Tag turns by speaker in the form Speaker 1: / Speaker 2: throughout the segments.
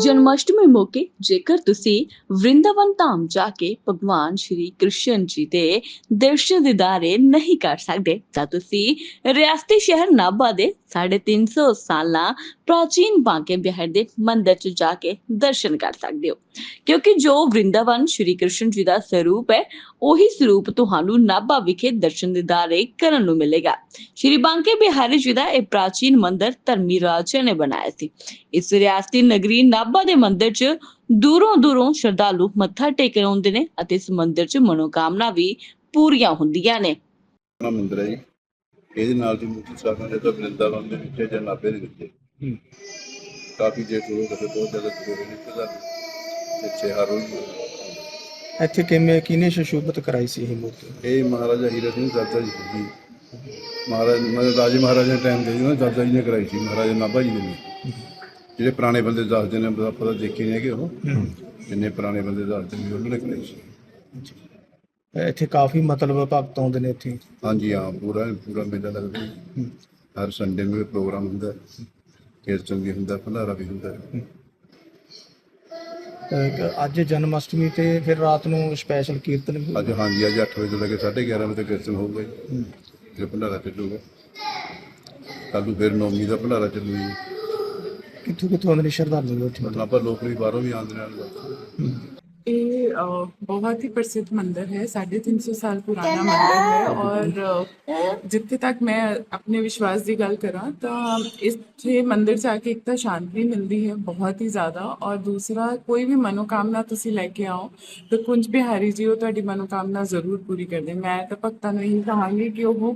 Speaker 1: ਜਨਮਾਸ਼ਟਮੀ ਮੌਕੇ ਜੇਕਰ ਤੁਸੀਂ ਵ੍ਰਿੰਦਾਵਨ ਧਾਮ ਜਾ ਕੇ ਭਗਵਾਨ ਸ਼੍ਰੀ ਕ੍ਰਿਸ਼ਨ ਜੀ ਦੇ ਦਰਸ਼ਨ ਦਿਦਾਰੇ ਨਹੀਂ ਕਰ ਸਕਦੇ, ਤਾਂ ਤੁਸੀਂ ਰਿਆਸਤੀ ਸ਼ਹਿਰ ਨਾਭਾ ਦੇ 350 ਸਾਲਾਂ ਪ੍ਰਾਚੀਨ ਬਾਂਕੇ ਬਿਹਾਰ ਦੇ ਮੰਦਿਰ 'ਚ ਜਾ ਕੇ ਦਰਸ਼ਨ ਕਰ ਸਕਦੇ ਹੋ। ਕਿਉਂਕਿ ਜੋ ਵ੍ਰਿੰਦਾਵਨ ਸ਼੍ਰੀ ਕ੍ਰਿਸ਼ਨ ਜੀ ਦਾ ਸਰੂਪ ਹੈ, ਉਹੀ ਸਰੂਪ ਤੁਹਾਨੂੰ ਨਾਭਾ ਵਿਖੇ ਦਰਸ਼ਨ ਦਿਦਾਰੇ ਕਰਨ ਨੂੰ ਮਿਲੇਗਾ। ਸ਼੍ਰੀ ਬਾਂਕੇ ਬਿਹਾਰੀ ਜੀ ਦਾ ਇਹ ਪ੍ਰਾਚੀਨ ਮੰਦਿਰ ਧਰਮੀ ਰਾਜਾ ਨੇ ਬਣਾਇਆ ਸੀ। ਇਸ ਰਿਆਸਤੀ ਨਗਰੀ ਨਾਭਾ ਦੇ ਮੰਦਿਰ 'ਚ ਦੂਰੋਂ ਦੂਰੋਂ ਸ਼ਰਧਾਲੂ ਮੱਥਾ ਟੇਕਣ ਆਉਂਦੇ ਨੇ ਅਤੇ ਇਸ ਮੰਦਿਰ 'ਚ ਮਨੋਕਾਮਨਾ ਵੀ ਪੂਰੀਆਂ ਹੁੰਦੀਆਂ ਨੇ।
Speaker 2: ਮੰਦਿਰ ਹੈ ਇਹਦੇ ਨਾਲ ਦੀ ਮੂਰਤੀ ਸਾਹਿਬਾਂ ਦੇ ਤਾਂ ਬ੍ਰਿੰਦਾਵਨ ਦੇ ਵਿੱਚ ਜਾਂ ਨਾਭੇ ਦੇ ਵਿੱਚ। ਕਾਫੀ ਜੇ ਸ਼ੁਰੂ ਕਰੇ ਬਹੁਤ ਜ਼ਿਆਦਾ ਜੁੜੇ ਨੇ ਤੇ ਇੱਥੇ ਹਰ ਰੋਜ਼
Speaker 3: ਇੱਥੇ ਕਿਵੇਂ ਕਿਹਨੇ ਸ਼ਸ਼ੂਬਤ ਕਰਾਈ ਸੀ ਇਹ ਮੂਰਤੀ?
Speaker 2: ਇਹ ਮਹਾਰਾਜਾ ਹੀਰਾ ਸਿੰਘ ਦਾਦਾ ਜੀ ਸੀ ਮਹਾਰਾਜ ਮਹਾਰਾਜ ਰਾਜੇ ਮਹਾਰਾਜਾ ਟਾਈਮ ਦੇ ਨਾ ਦਾਦਾ ਜੀ ਨੇ ਕਰਾਈ ਸੀ ਮਹਾਰਾਜਾ ਨਾਭਾ ਜੀ ਨੇ ਜਿਹੜੇ ਪੁਰਾਣੇ ਬੰਦੇ ਦੱਸਦੇ ਨੇ ਪਤਾ ਦੇਖੇ ਨੇ ਕਿ ਉਹ। ਜਿੰਨੇ ਪੁਰਾਣੇ ਬੰਦੇ ਦੱਸਦੇ ਨੇ ਉਹਨਾਂ ਨੇ ਕਰਾਈ ਸੀ।
Speaker 3: ਇੱਥੇ ਕਾਫੀ ਮਤਲਬ ਭਗਤ ਆਉਂਦੇ ਨੇ ਇੱਥੇ।
Speaker 2: ਹਾਂਜੀ ਹਾਂ ਪੂਰਾ ਪੂਰਾ ਮੇਲਾ ਲੱਗਦਾ। ਜੀ। ਹਰ ਸੰਡੇ ਨੂੰ ਇਹ ਪ੍ਰੋਗਰਾਮ ਹੁੰਦਾ। ਹੈ। ਕੀਰਤਨ ਵੀ ਹੁੰਦਾ ਭੰਡਾਰਾ ਵੀ ਹੁੰਦਾ। ਹੈ।
Speaker 3: ਅਹ ਅੱਜ ਜਨਮ ਅਸ਼ਟਮੀ ਤੇ ਫਿਰ ਰਾਤ ਨੂੰ ਸਪੈਸ਼ਲ ਕੀਰਤਨ ਵੀ
Speaker 2: ਅੱਜ ਹਾਂਜੀ ਅੱਜ 8 ਵਜੇ ਤੋਂ ਲੈ ਕੇ 11:30 ਵਜੇ ਤੱਕ ਕੀਰਤਨ ਹੋਊਗਾ ਜੀ। ਫਿਰ ਭੰਡਾਰਾ ਚੱਲੂਗਾ। ਕੱਲ੍ਹ ਨੂੰ ਫਿਰ ਨੌਮੀ ਦਾ ਭੰਡਾਰਾ ਚੱਲੂ ਜੀ।
Speaker 3: ਕਿੱਥੋਂ ਕਿੱਥੋਂ ਆਉਂਦੇ ਨੇ ਸ਼ਰਧਾਲੂ ਇੱਥੇ
Speaker 2: ਮਤਲਬ ਆਪਾਂ ਲੋਕ ਵੀ ਬਾਹਰੋਂ ਵੀ ਆਉਂਦੇ ਨੇ।
Speaker 4: ਇਹ ਅ, ਬਹੁਤ ਹੀ ਪ੍ਰਸਿੱਧ ਮੰਦਿਰ ਹੈ। 350 ਸਾਲ ਪੁਰਾਣਾ ਮੰਦਿਰ ਹੈ ਔਰ ਅ, ਜਿੱਥੇ ਤੱਕ ਮੈਂ ਆਪਣੇ ਵਿਸ਼ਵਾਸ ਦੀ ਗੱਲ ਕਰਾਂ ਤਾਂ ਇੱਥੇ ਮੰਦਿਰ ਜਾ ਕੇ ਇੱਕ ਤਾਂ ਸ਼ਾਂਤੀ ਮਿਲਦੀ ਹੈ ਬਹੁਤ ਹੀ ਜ਼ਿਆਦਾ ਔਰ ਦੂਸਰਾ ਕੋਈ ਵੀ ਮਨੋਕਾਮਨਾ ਤੁਸੀਂ ਲੈ ਕੇ ਆਓ ਤਾਂ ਕੁੰਜ ਬਿਹਾਰੀ ਜੀ ਉਹ ਤੁਹਾਡੀ ਮਨੋਕਾਮਨਾ ਜ਼ਰੂਰ ਪੂਰੀ ਕਰਦੇ। ਮੈਂ ਤਾਂ ਭਗਤਾਂ ਨੂੰ ਇਹੀ ਕਹਾਂਗੀ ਕਿ ਉਹ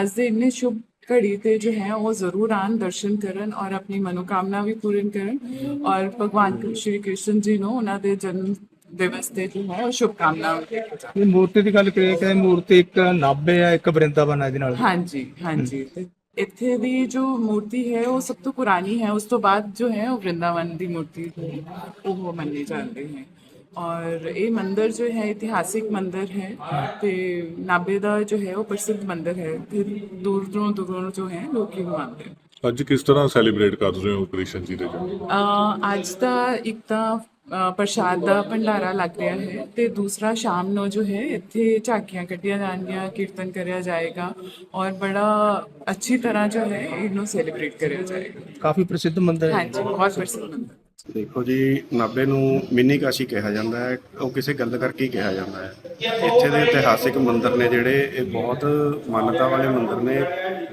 Speaker 4: ਅੱਜ ਦੇ ਇੰਨੇ ਸ਼ੁਭ ਘੜੀ ਤੇ ਜੋ ਹੈ ਉਹ ਜ਼ਰੂਰ ਆਣ ਦਰਸ਼ਨ ਕਰਨ ਔਰ ਆਪਣੀ ਮਨੋਕਾਮਨਾ ਵੀ ਪੂਰਨ ਕਰਨ ਔਰ ਭਗਵਾਨ ਸ਼੍ਰੀ ਕ੍ਰਿਸ਼ਨ ਜੀ ਨੂੰ ਉਹਨਾਂ ਦੇ ਜਨਮ ਦਿਵਸ ਤੇ ਜੋ ਹੈ ਉਹ ਸ਼ੁਭ ਕਾਮਨਾਵਾਂ।
Speaker 3: ਇਹ ਮੂਰਤੀ ਦੀ ਗੱਲ ਕਰੀਏ ਕਿ ਮੂਰਤੀ ਇੱਕ ਨਾਭੇ ਆ ਇੱਕ ਵਰਿੰਦਾਵਨ ਆ ਇਹਦੇ ਨਾਲ।
Speaker 4: ਹਾਂਜੀ ਹਾਂਜੀ। ਇੱਥੇ ਦੀ ਜੋ ਮੂਰਤੀ ਹੈ ਉਹ ਸਭ ਤੋਂ ਪੁਰਾਣੀ ਹੈ। ਉਸ ਤੋਂ ਬਾਅਦ ਜੋ ਹੈ ਉਹ ਵਰਿੰਦਾਵਨ ਦੀ ਮੂਰਤੀ ਉਹ ਮੰਨੇ ਜਾਂਦੇ ਹੈ। ਔਰ ਇਹ ਮੰਦਿਰ ਜੋ ਹੈ ਇਤਿਹਾਸਿਕ ਮੰਦਿਰ ਹੈ ਤੇ ਨਾਭੇ ਦਾ ਜੋ ਹੈ ਉਹ ਪ੍ਰਸਿੱਧ ਮੰਦਿਰ ਹੈ। ਤੇ ਦੂਰ ਦੂਰੋਂ ਦੂਰੋਂ ਜੋ ਹੈ ਲੋਕੀ ਆਉਂਦੇ ਹਨ
Speaker 5: ਅੱਜ ਕਿਸ ਤਰ੍ਹਾਂ ਸੈਲੀਬ੍ਰੇਟ ਕਰ ਰਹੇ ਹੋ ਕ੍ਰਿਸ਼ਨ ਜੀ ਦੇ ਜਨਮ
Speaker 4: ਅੱਜ ਦਾ ਇੱਕ ਤਾਂ ਪ੍ਰਸ਼ਾਦ ਦਾ ਭੰਡਾਰਾ ਲੱਗ ਰਿਹਾ ਹੈ ਤੇ ਦੂਸਰਾ ਸ਼ਾਮ ਨੂੰ ਜੋ ਹੈ ਇੱਥੇ ਝਾਕੀਆਂ ਕੱਢੀਆਂ ਜਾਣਗੀਆਂ ਕੀਰਤਨ ਕਰਿਆ ਜਾਏਗਾ ਔਰ ਬੜਾ ਅੱਛੀ ਤਰ੍ਹਾਂ ਜੋ ਹੈ ਇਹਨੂੰ ਸੈਲੀਬ੍ਰੇਟ ਕਰਿਆ ਜਾਏਗਾ।
Speaker 3: ਕਾਫੀ ਪ੍ਰਸਿੱਧ ਮੰਦਿਰ ਹੈ।
Speaker 4: ਹਾਂਜੀ ਬਹੁਤ ਪ੍ਰਸਿੱਧ ਮੰਦਿਰ।
Speaker 6: ਦੇਖੋ ਜੀ ਨਾਭੇ ਨੂੰ ਮਿੰਨੀ ਕਾਸ਼ੀ ਕਿਹਾ ਜਾਂਦਾ ਹੈ। ਉਹ ਕਿਸੇ ਗੱਲ ਕਰਕੇ ਹੀ ਕਿਹਾ ਜਾਂਦਾ ਹੈ। ਇੱਥੇ ਦੇ ਇਤਿਹਾਸਿਕ ਮੰਦਿਰ ਨੇ ਜਿਹੜੇ ਇਹ ਬਹੁਤ ਮਾਨਤਾ ਵਾਲੇ ਮੰਦਿਰ ਨੇ।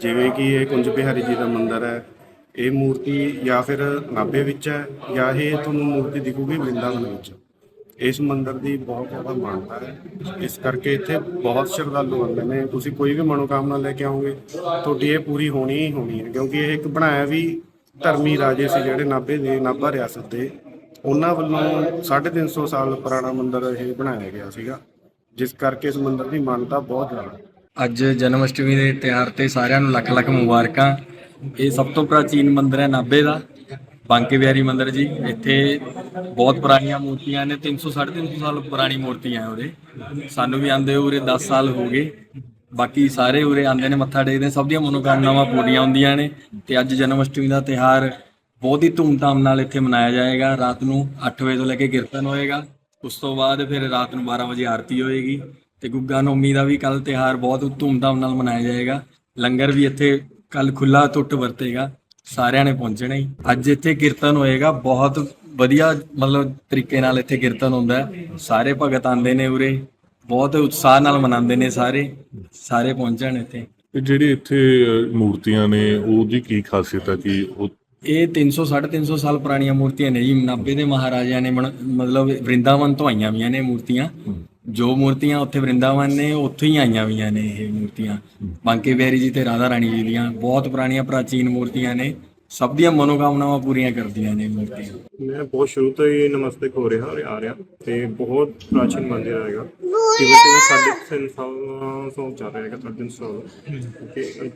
Speaker 6: ਜਿਵੇਂ ਕਿ ਇਹ ਕੁੰਜ ਬਿਹਾਰੀ ਜੀ ਦਾ ਮੰਦਿਰ ਹੈ। ਇਹ ਮੂਰਤੀ ਜਾਂ ਫਿਰ ਨਾਭੇ ਵਿੱਚ ਹੈ ਜਾਂ ਇਹ ਤੁਹਾਨੂੰ ਮੂਰਤੀ ਦਿਖੂਗੀ ਵਰਿੰਦਾਵਨ ਵਿੱਚ। ਇਸ ਮੰਦਿਰ ਦੀ ਬਹੁਤ ਜ਼ਿਆਦਾ ਮਾਨਤਾ ਹੈ। ਇਸ ਕਰਕੇ ਇੱਥੇ ਬਹੁਤ ਸ਼ਰਧਾਲੂ ਆਉਂਦੇ ਨੇ। ਤੁਸੀਂ ਕੋਈ ਵੀ ਮਨੋਕਾਮਨਾ ਲੈ ਕੇ ਆਓਗੇ, ਤੁਹਾਡੀ ਇਹ ਪੂਰੀ ਹੋਣੀ ਹੀ ਹੋਣੀ ਹੈ। ਕਿਉਂਕਿ ਇਹ ਇੱਕ ਬਣਾਇਆ ਵੀ ਧਰਮੀ ਰਾਜੇ ਸੀ ਜਿਹੜੇ ਨਾਭੇ ਦੇ, ਨਾਭਾ ਰਿਆਸਤ ਦੇ। ਉਹਨਾਂ ਵੱਲੋਂ 350 ਸਾਲ ਪੁਰਾਣਾ ਮੰਦਿਰ ਇਹ ਬਣਾਇਆ ਗਿਆ ਸੀਗਾ। ਜਿਸ ਕਰਕੇ ਇਸ ਮੰਦਿਰ ਦੀ ਮਾਨਤਾ ਬਹੁਤ ਜ਼ਿਆਦਾ
Speaker 7: ਅੱਜ ਜਨਮ ਅਸ਼ਟਮੀ ਦੇ ਤਿਉਹਾਰ ਤੇ ਸਾਰਿਆਂ ਨੂੰ ਲੱਖ ਲੱਖ ਮੁਬਾਰਕਾਂ। ਇਹ ਸਭ ਤੋਂ ਪ੍ਰਾਚੀਨ ਮੰਦਿਰ ਹੈ ਨਾਭੇ ਦਾ, ਬਾਂਕੇ ਬਿਹਾਰੀ ਮੰਦਿਰ ਜੀ। ਇੱਥੇ ਬਹੁਤ ਪੁਰਾਣੀਆਂ ਮੂਰਤੀਆਂ ਨੇ 300 350 ਸਾਲ ਪੁਰਾਣੀ ਮੂਰਤੀਆਂ ਹੈ ਉਰੇ। ਸਾਨੂੰ ਵੀ ਆਂਦੇ ਉਰੇ 10 ਸਾਲ ਹੋ ਗਏ। ਬਾਕੀ ਸਾਰੇ ਉਰੇ ਆਂਦੇ ਨੇ, ਮੱਥਾ ਟੇਕਦੇ ਸਭ ਦੀਆਂ ਮਨੋਕਾਮਨਾਵਾਂ ਪੂਰੀਆਂ ਹੁੰਦੀਆਂ ਨੇ। ਤੇ ਅੱਜ ਜਨਮ ਅਸ਼ਟਮੀ ਦਾ ਤਿਉਹਾਰ ਬਹੁਤ ਹੀ ਧੂਮਧਾਮ ਨਾਲ ਇੱਥੇ ਮਨਾਇਆ ਜਾਏਗਾ। ਰਾਤ ਨੂੰ 8 ਵਜੇ ਤੋਂ ਲੈ ਕੇ ਕੀਰਤਨ ਹੋਏਗਾ। ਉਸ ਤੋਂ ਬਾਅਦ ਫਿਰ ਰਾਤ ਨੂੰ 12 ਵਜੇ ਆਰਤੀ ਹੋਏਗੀ। ਤੇ ਗੁੱਗਾ ਨੌਮੀ ਦਾ ਵੀ ਕੱਲ ਤਿਉਹਾਰ ਬਹੁਤ ਧੂਮਧਾਮ ਨਾਲ ਮਨਾਇਆ ਜਾਏਗਾ। ਲੰਗਰ ਵੀ ਇੱਥੇ ਕੱਲ ਖੁੱਲਾ ਟੁੱਟ ਵਰਤੇਗਾ ਸਾਰਿਆਂ ਨੇ ਪਹੁੰਚਣਾ ਹੀ। ਅੱਜ ਇੱਥੇ ਕੀਰਤਨ ਹੋਏਗਾ ਬਹੁਤ ਵਧੀਆ ਮਤਲਬ ਤਰੀਕੇ ਨਾਲ ਇੱਥੇ ਕੀਰਤਨ ਹੁੰਦਾ ਹੈ। ਸਾਰੇ ਭਗਤ ਆਂਦੇ ਨੇ ਉਰੇ ਬਹੁਤ ਉਤਸ਼ਾਹ ਨਾਲ ਮਨਾਉਂਦੇ ਨੇ ਸਾਰੇ ਸਾਰੇ ਪਹੁੰਚਣ ਇੱਥੇ।
Speaker 5: ਤੇ ਜਿਹੜੀ ਇੱਥੇ ਅ, ਮੂਰਤੀਆਂ ਨੇ ਉਹਦੀ ਕੀ ਖਾਸੀਅਤ ਹੈ ਕਿ ਉਹ
Speaker 7: ਇਹ 300 350 ਸਾਲ ਪੁਰਾਣੀਆਂ ਮੂਰਤੀਆਂ ਨੇ ਜੀ। ਨਾਭੇ ਦੇ ਮਹਾਰਾਜਿਆਂ ਨੇ ਬਣ- ਮਤਲਬ ਵਰਿੰਦਾਵਨ ਤੋਂ ਆਈਆਂ ਵੀਆਂ ਨੇ ਮੂਰਤੀਆਂ। ਜੋ ਮੂਰਤੀਆਂ ਉੱਥੇ ਵਰਿੰਦਾਵਨ ਨੇ ਉੱਥੋਂ ਹੀ ਆਈਆਂ ਵੀਆਂ ਨੇ ਇਹ ਮੂਰਤੀਆਂ। ਬਾਂਕੇ ਬਿਹਾਰੀ ਜੀ ਤੇ ਰਾਧਾ ਰਾਣੀ ਜੀ ਦੀਆਂ ਬਹੁਤ ਪੁਰਾਣੀਆਂ ਪ੍ਰਾਚੀਨ ਮੂਰਤੀਆਂ ਨੇ। ਸਭ ਦੀਆਂ ਮਨੋਕਾਮਨਾਵਾਂ ਪੂਰੀਆਂ ਕਰਦੀਆਂ ਨੇ ਮੂਰਤੀਆਂ।
Speaker 8: ਮੈਂ ਬਹੁਤ ਸ਼ੁਰੂ ਤੋਂ ਹੀ ਨਮਸਤਕ ਹੋ ਰਿਹਾ ਔਰ ਆ ਰਿਹਾ ਤੇ ਬਹੁਤ ਪ੍ਰਾਚੀਨ ਮੰਦਿਰ ਆਏਗਾ ਤਕਰੀਬਨ ਸਾਢੇ ਤਿੰਨ ਸਾਲ ਤੋਂ ਚੱਲ ਰਿਹਾ ਹੈਗਾ ਤਿੰਨ ਸਾਲ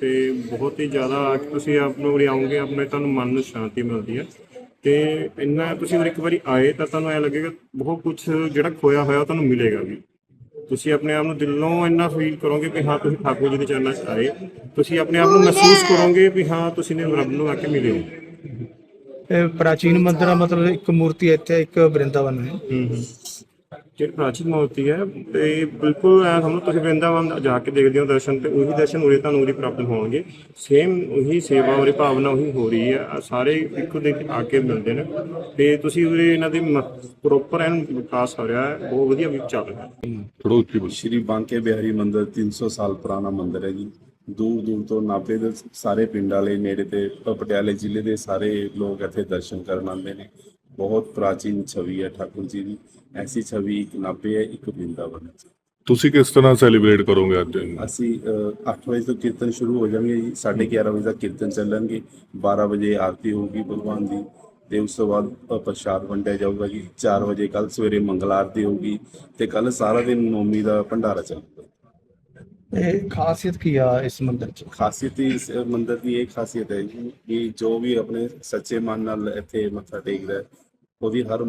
Speaker 8: ਤੇ ਬਹੁਤ ਹੀ ਜ਼ਿਆਦਾ ਕੇ ਤੁਸੀਂ ਆਪ ਨੂੰ ਉਰੇ ਆਉਂਗੇ ਆਪਣੇ ਤੁਹਾਨੂੰ ਮਨ ਨੂੰ ਸ਼ਾਂਤੀ ਮਿਲਦੀ ਹੈ। ਤੇ ਇੰਨਾ ਤੁਸੀਂ ਉਰੇ ਇੱਕ ਵਾਰੀ ਆਏ ਤਾਂ ਤੁਹਾਨੂੰ ਐ ਲੱਗੇਗਾ ਬਹੁਤ ਕੁਝ ਜਿਹੜਾ ਖੋਇਆ ਹੋਇਆ ਤੁਹਾਨੂੰ ਮਿਲੇਗਾ ਵੀ। ਤੁਸੀਂ ਆਪਣੇ ਆਪ ਨੂੰ ਦਿਲੋਂ ਇੰਨਾ ਫੀਲ ਕਰੋਗੇ ਕਿ ਹਾਂ ਤੁਸੀਂ ਠਾਕੁਰ ਜੀ ਦੇ ਚਰਨਾਂ 'ਚ ਆਏ। ਤੁਸੀਂ ਆਪਣੇ ਆਪ ਨੂੰ ਮਹਿਸੂਸ ਕਰੋਗੇ ਵੀ ਹਾਂ ਤੁਸੀਂ ਨੇ ਰੱਬ ਨੂੰ ਆ ਕੇ ਮਿਲੇ। ਹੋ
Speaker 3: ਇਹ ਪ੍ਰਾਚੀਨ ਮੰਦਿਰ ਆ ਮਤਲਬ ਇੱਕ ਮੂਰਤੀ ਇੱਥੇ ਇੱਕ ਬ੍ਰਿੰਦਾਵਨ ਹੈ।
Speaker 8: ਹੂੰ ਹੂੰ। ਜਿਹੜੀ ਪ੍ਰਾਚੀਨ ਮੂਰਤੀ ਹੈ ਤੇ ਬਿਲਕੁਲ ਐ ਸਮਝੋ ਤੁਸੀਂ ਵਰਿੰਦਾਵਨ ਜਾ ਕੇ ਦੇਖਦੇ ਹੋ ਦਰਸ਼ਨ ਤੇ ਉਹੀ ਦਰਸ਼ਨ ਉਰੇ ਤੁਹਾਨੂੰ ਉਰੇ ਪ੍ਰਾਪਤ ਹੋਣਗੇ। ਸੇਮ ਉਹੀ ਸੇਵਾ ਉਰੇ ਭਾਵਨਾ ਉਹੀ ਹੋ ਰਹੀ ਹੈ। ਸਾਰੇ ਇੱਕੋ ਦੇ ਆ ਕੇ ਮਿਲਦੇ ਨੇ। ਤੇ ਤੁਸੀਂ ਉਰੇ ਇਹਨਾਂ ਦੀ ਪ੍ਰੋਪਰ ਐਨ ਵਿਕਾਸ ਹੋ ਰਿਹਾ ਹੈ। ਬਹੁਤ ਵਧੀਆ ਵੀ ਚੱਲ ਰਿਹਾ ਹੈ।
Speaker 5: ਥੋੜਾ ਉੱਚੀ ਬੋਲੋ।
Speaker 2: ਸ਼੍ਰੀ ਬਾਂਕੇ ਬਿਹਾਰੀ ਮੰਦਿਰ 300 ਸਾਲ ਪੁਰਾਣਾ ਮੰਦਿਰ ਹੈ ਜੀ। ਦੂਰ ਦੂਰ ਤੋਂ ਨਾਭੇ ਦੇ ਸਾਰੇ ਪਿੰਡ ਵਾਲੇ ਨੇੜੇ ਤੇ ਪਟਿਆਲੇ ਜ਼ਿਲ੍ਹੇ ਦੇ ਸਾਰੇ ਲੋਕ ਇੱਥੇ ਦਰਸ਼ਨ ਕਰਨ ਆਉਂਦੇ ਨੇ। ਬਹੁਤ ਪ੍ਰਾਚੀਨ ਛਵੀ ਹੈ ਠਾਕੁਰ ਜੀ ਦੀ। ਐਸੀ ਛਵੀ ਇੱਕ ਨਾਭੇ ਹੈ ਇੱਕ ਵਰਿੰਦਾਵਨ ਹੈ।
Speaker 5: ਤੁਸੀਂ ਕਿਸ ਤਰ੍ਹਾਂ ਸੈਲੀਬ੍ਰੇਟ ਕਰੋਗੇ ਅੱਜ?
Speaker 2: ਅਸੀਂ 8 ਵਜੇ ਤੋਂ ਕੀਰਤਨ ਸ਼ੁਰੂ ਹੋ ਜਾਣਗੇ ਜੀ। 11:30 ਵਜੇ ਤੱਕ ਕੀਰਤਨ ਚੱਲਣਗੇ। 12 ਵਜੇ ਆਰਤੀ ਹੋਊਗੀ ਭਗਵਾਨ ਦੀ ਤੇ ਉਸ ਤੋਂ ਬਾਅਦ ਪ੍ਰਸ਼ਾਦ ਵੰਡਿਆ ਜਾਊਗਾ ਜੀ। 4 ਵਜੇ ਕੱਲ ਸਵੇਰੇ ਮੰਗਲ ਆਰਤੀ ਹੋਊਗੀ ਤੇ ਕੱਲ ਸਾਰਾ ਦਿਨ ਨੌਮੀ ਦਾ ਭੰਡਾਰਾ ਚੱਲੂਗਾ।
Speaker 3: ਇਹ ਖਾਸੀਅਤ ਕੀ ਆ ਇਸ ਮੰਦਿਰ 'ਚ?
Speaker 2: ਖਾਸੀਅਤ ਇਸ ਮੰਦਿਰ ਦੀ ਇਹ ਖਾਸੀਅਤ ਹੈ ਜੀ ਕਿ ਜੋ ਵੀ ਆਪਣੇ ਸੱਚੇ ਮਨ ਨਾਲ ਇੱਥੇ ਮੱਥਾ ਟੇਕਦਾ ਹੈ, ਉਹਦੀ ਹਰ